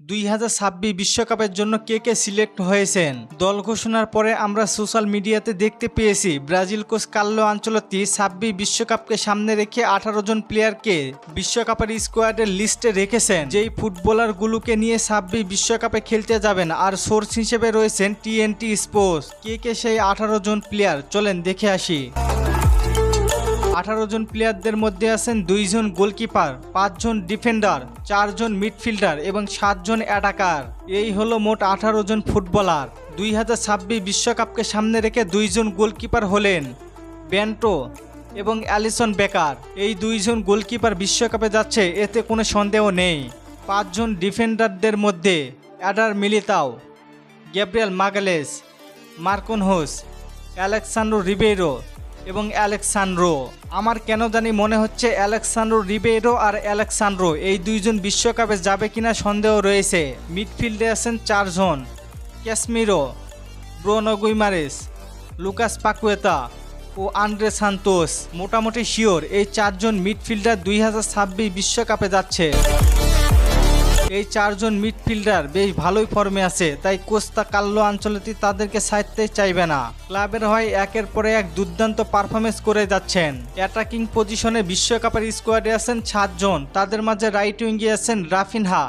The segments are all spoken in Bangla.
দুই হাজার ছাব্বিশ বিশ্বকাপের জন্য কে কে সিলেক্ট হয়েছেন? দল ঘোষণার পরে আমরা সোশ্যাল মিডিয়াতে দেখতে পেয়েছি, ব্রাজিল কোচ কার্লো আঞ্চলতি ছাব্বিশ বিশ্বকাপকে সামনে রেখে আঠারো জন প্লেয়ারকে বিশ্বকাপের স্কোয়াডের লিস্টে রেখেছেন। যেই ফুটবলারগুলোকে নিয়ে ছাব্বিশ বিশ্বকাপে খেলতে যাবেন, আর সোর্স হিসেবে রয়েছেন টিএনটি স্পোর্টস। কে কে সেই আঠারো জন প্লেয়ার? চলেন দেখে আসি। আঠারো জন প্লেয়ারদের মধ্যে আছেন দুইজন গোলকিপার পাঁচজন ডিফেন্ডার চারজন মিডফিল্ডার এবং সাতজন অ্যাটাকার এই হলো মোট আঠারো জন ফুটবলার দুই হাজার ছাব্বিশ বিশ্বকাপকে সামনে রেখে দুইজন গোলকিপার হলেন ব্যান্টো এবং অ্যালিসন বেকার। এই দুইজন গোলকিপার বিশ্বকাপে যাচ্ছে, এতে কোনো সন্দেহ নেই। পাঁচজন ডিফেন্ডারদের মধ্যে Eder Militao, Gabriel Magalhaes, Marquinhos হোস অ্যালেক্সান্ড্রো রিবেরো এবং অ্যালেক্সান্ড্রো আমার কেন জানি মনে হচ্ছে অ্যালেক্সান্ড্রো রিবেরো আর অ্যালেক্সান্ড্রো এই দুইজন বিশ্বকাপে যাবে কিনা সন্দেহ রয়েছে। মিডফিল্ডে আছেন চারজন, Casemiro, Bruno Guimaraes, Lucas Paqueta ও আন্দ্রে সান্তোস। মোটামুটি শিওর, এই চারজন মিডফিল্ডার দুই বিশ্বকাপে যাচ্ছে। এই চারজন মিডফিল্ডার বেশ ভালোই ফর্মে আছে, তাই কোস্তা কাল্লো আঞ্চলতি তাদেরকে সাইতে চাইবে না। ক্লাবের হয় একের পরে এক দুর্দান্ত পারফরমেন্স করে যাচ্ছেন। অ্যাটাকিং পজিশনে বিশ্বকাপের স্কোয়াডে আছেন সাতজন, তাদের মাঝে রাইট উইঙ্গে আছেন রাফিনহা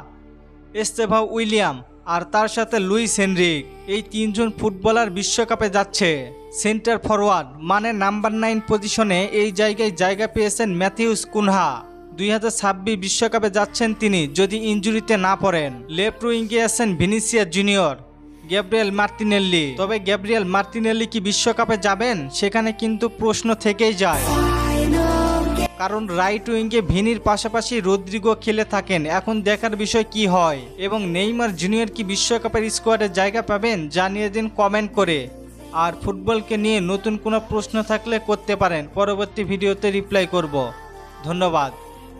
এস্তেভা উইলিয়াম আর তার সাথে লুইস হেনরিক। এই তিনজন ফুটবলার বিশ্বকাপে যাচ্ছে। সেন্টার ফরওয়ার্ড মানে নাম্বার নাইন পজিশনে এই জায়গায় জায়গা পেয়েছেন ম্যাথিউস কুনহা। দুই বিশ্বকাপে যাচ্ছেন তিনি যদি ইনজুরিতে না পড়েন। লেফট উইঙ্গে আছেন ভিনিসিয়া জুনিয়র গ্যাব্রিয়েল মার্টিনেল্লি। তবে গ্যাব্রিয়েল মার্টিনেল্লি কি বিশ্বকাপে যাবেন? সেখানে কিন্তু প্রশ্ন থেকেই যায়। কারণ রাইট উইঙ্গে ভিনির পাশাপাশি রদ্রিগো খেলে থাকেন। এখন দেখার বিষয় কি হয়? এবং নেইমার জুনিয়র কি বিশ্বকাপের স্কোয়াডে জায়গা পাবেন? জানিয়ে দিন কমেন্ট করে। আর ফুটবলকে নিয়ে নতুন কোনো প্রশ্ন থাকলে করতে পারেন। পরবর্তী ভিডিওতে রিপ্লাই করব। ধন্যবাদ।